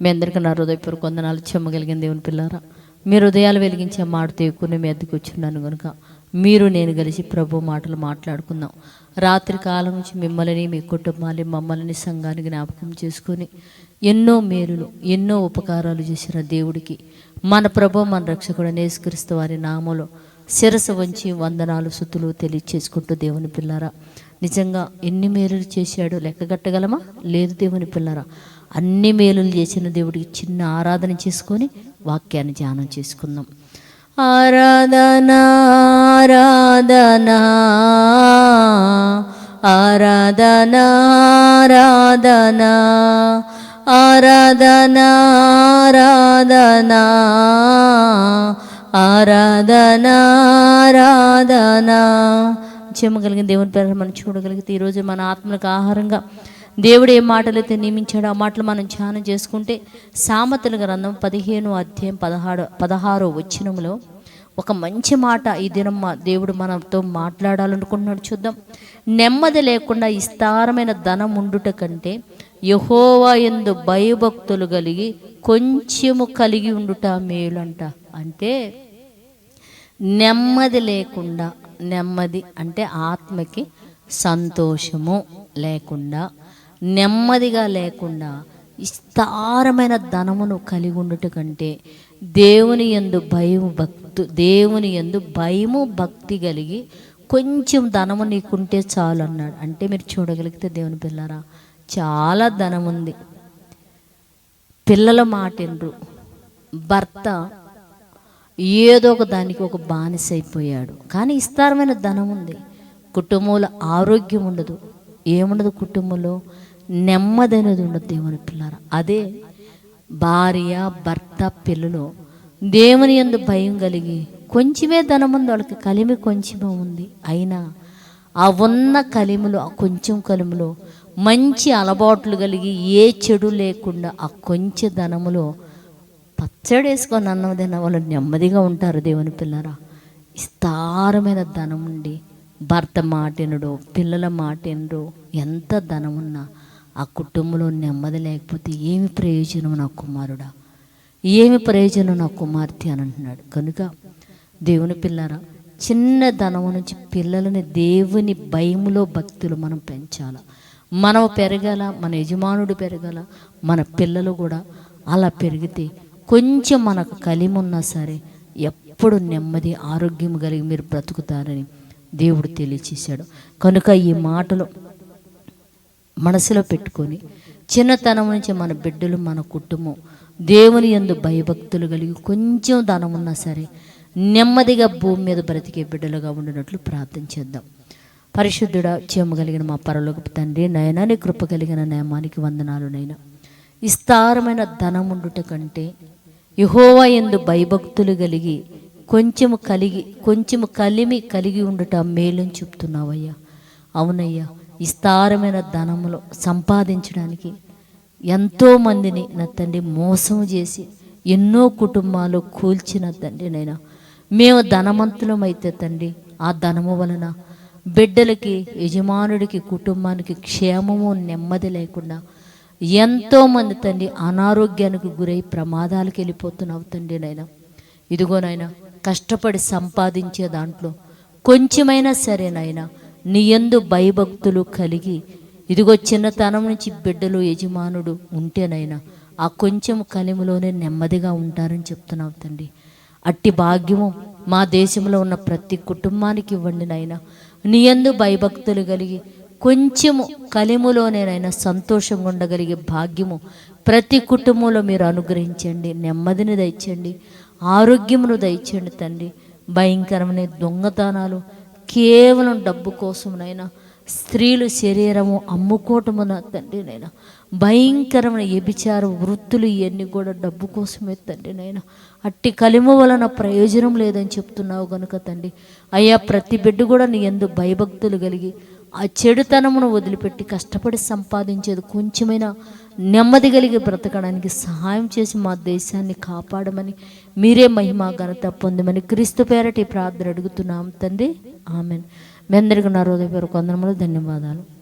మీ అందరికీ నా హృదయపూర్వక వందనాలు. చెమ్మగలిగిన దేవుని పిల్లారా మీ హృదయాలు వెలిగించే మాటతో ఎక్కువ మీ అద్దెకు వచ్చున్నాను కనుక మీరు నేను కలిసి ప్రభు మాటలు మాట్లాడుకుందాం. రాత్రి కాలం నుంచి మిమ్మల్ని మీ కుటుంబాన్ని మమ్మల్ని సంఘాన్ని జ్ఞాపకం చేసుకొని ఎన్నో మేలులు ఎన్నో ఉపకారాలు చేసిన దేవుడికి మన ప్రభు మన రక్షకుడు నేసుకరిస్తూ వారి నామలో శిరస వంచి వందనాలు సుతులు తెలియచేసుకుంటూ దేవుని పిల్లారా నిజంగా ఎన్ని మేలులు చేశాడో లెక్కగట్టగలమా? లేదు దేవుని పిల్లరా. అన్ని మేలులు చేసిన దేవుడికి చిన్న ఆరాధన చేసుకొని వాక్యాన్ని ధ్యానం చేసుకుందాం. ఆరాధన ఆరాధన ఆరాధన ఆరాధన ఆరాధన ఆరాధన ఆరాధన ఆరాధన. చెమ్మగలిగిన దేవుని పేరు మనం చూడగలిగితే ఈరోజు మన ఆత్మలకు ఆహారంగా దేవుడు ఏ మాటలైతే నియమించాడో ఆ మాటలు మనం ధ్యానం చేసుకుంటే సామెతల గ్రంథం పదిహేను అధ్యాయం పదహారు పదహారో వచ్చినములో ఒక మంచి మాట ఈ దినం దేవుడు మనతో మాట్లాడాలనుకుంటున్నాడు చూద్దాం. నెమ్మది లేకుండా విస్తారమైన ధనం ఉండుట కంటే యహోవా ఎందు భయభక్తులు కలిగి కొంచెము కలిగి ఉండుట మేలంట. అంటే నెమ్మది లేకుండా నెమ్మది అంటే ఆత్మకి సంతోషము లేకుండా నెమ్మదిగా లేకుండా విస్తారమైన ధనమును కలిగి ఉండుట కంటే దేవుని ఎందు భయము భక్తు దేవుని ఎందు భయము భక్తి కలిగి కొంచెం ధనము నీకుంటే చాలు అన్నాడు. అంటే మీరు చూడగలిగితే దేవుని పిల్లరా చాలా ధనం ఉంది పిల్లల మాటిండ్రు భర్త ఏదో ఒక దానికి ఒక బానిస అయిపోయాడు. కానీ విస్తారమైన ధనం ఉంది కుటుంబంలో ఆరోగ్యం ఉండదు. ఏముండదు కుటుంబంలో? నెమ్మది అనేది ఉండదు దేవుని పిల్లరా. అదే భార్య భర్త పిల్లలు దేవుని ఎందు భయం కలిగి కొంచెమే ధనం ఉంది వాళ్ళకి కలిమి కొంచెమే ఉంది. అయినా ఆ ఉన్న కలిములు ఆ కొంచెం కలిమిలో మంచి అలవాట్లు కలిగి ఏ చెడు లేకుండా ఆ కొంచెం ధనములో పచ్చడి వేసుకొని అన్నం తిన్న వాళ్ళు నెమ్మదిగా ఉంటారు దేవుని పిల్లరా. విస్తారమైన ధనం ఉండి భర్త మాటినడు పిల్లల మాటినడు ఎంత ధనం ఉన్నా ఆ కుటుంబంలో నెమ్మది లేకపోతే ఏమి ప్రయోజనం నా కుమారుడా? ఏమి ప్రయోజనం నా కుమార్తె అని అంటున్నాడు. కనుక దేవుని పిల్లరా చిన్న ధనము నుంచి పిల్లలని దేవుని భయములో భక్తులు మనం పెంచాలి? మనం పెరగాల మన యజమానుడు పెరగాల మన పిల్లలు కూడా అలా పెరిగితే కొంచెం మనకు కలిమున్నా సరే ఎప్పుడు నెమ్మది ఆరోగ్యం కలిగి మీరు బ్రతుకుతారని దేవుడు తెలియచేశాడు. కనుక ఈ మాటలు మనసులో పెట్టుకొని చిన్నతనం నుంచి మన బిడ్డలు మన కుటుంబం దేవుని యందు భయభక్తులు కలిగి కొంచెం ధనం ఉన్నా సరే నెమ్మదిగా భూమి మీద బ్రతికే బిడ్డలుగా ఉండినట్లు ప్రార్థన చేద్దాం. పరిశుద్ధుడా కలిగిన మా పరలోకి తండ్రి నయనా నీ కృప కలిగిన నియమానికి వందనాలు నైనా. విస్తారమైన ధనం ఉండుట కంటే యహోవా ఎందు భయభక్తులు కలిగి కొంచెము కలిగి కొంచెము కలిమి కలిగి ఉండుట మేలని చెప్తున్నావయ్యా. అవునయ్యా విస్తారమైన ధనములు సంపాదించడానికి ఎంతో మందిని నా తండ్రి మోసం చేసి ఎన్నో కుటుంబాలు కూల్చిన తండ్రి నైనా. మేము ధనవంతులం అయితే తండ్రి ఆ ధనము వలన బిడ్డలకి యజమానుడికి కుటుంబానికి క్షేమము నెమ్మది లేకుండా ఎంతోమంది తండ్రి అనారోగ్యానికి గురై ప్రమాదాలకు వెళ్ళిపోతున్నావు తండ్రి నాయన. ఇదిగోనైనా కష్టపడి సంపాదించే దాంట్లో కొంచెమైనా సరేనైనా నీయందు భయభక్తులు కలిగి. ఇదిగో చిన్నతనం నుంచి బిడ్డలు యజమానుడు ఉంటేనైనా ఆ కొంచెం కలిమిలోనే నెమ్మదిగా ఉంటారని చెప్తున్నావు తండ్రి. అట్టి భాగ్యము మా దేశంలో ఉన్న ప్రతి కుటుంబానికి ఇవ్వండి నాయనా నీ భయభక్తులు కలిగి కొంచెము కలిములోనేనైనా సంతోషంగా ఉండగలిగే భాగ్యము ప్రతి కుటుంబంలో మీరు అనుగ్రహించండి. నెమ్మదిని దయచండి ఆరోగ్యమును దయచండి తండ్రి. భయంకరమైన దొంగతనాలు కేవలం డబ్బు కోసమునైనా స్త్రీలు శరీరము అమ్ముకోవటమున తండ్రి నైనా భయంకరమైన వ్యభిచార వృత్తులు ఇవన్నీ కూడా డబ్బు కోసమే తండ్రి నైనా. అట్టి కలిమ వలన ప్రయోజనం లేదని చెప్తున్నావు కనుక తండ్రి. అయ్యా ప్రతి బిడ్డ కూడా నీ ఎందు భయభక్తులు కలిగి ఆ చెడుతనమును వదిలిపెట్టి కష్టపడి సంపాదించేది కొంచెమైనా నెమ్మది కలిగి బ్రతకడానికి సహాయం చేసి మా దేశాన్ని కాపాడమని మీరే మహిమ ఘనత పొందమని క్రీస్తు పేరటి ప్రార్థన అడుగుతున్నాం తండ్రి. ఆమెన్. మీ అందరికీ నా పేరు కొందరములు ధన్యవాదాలు.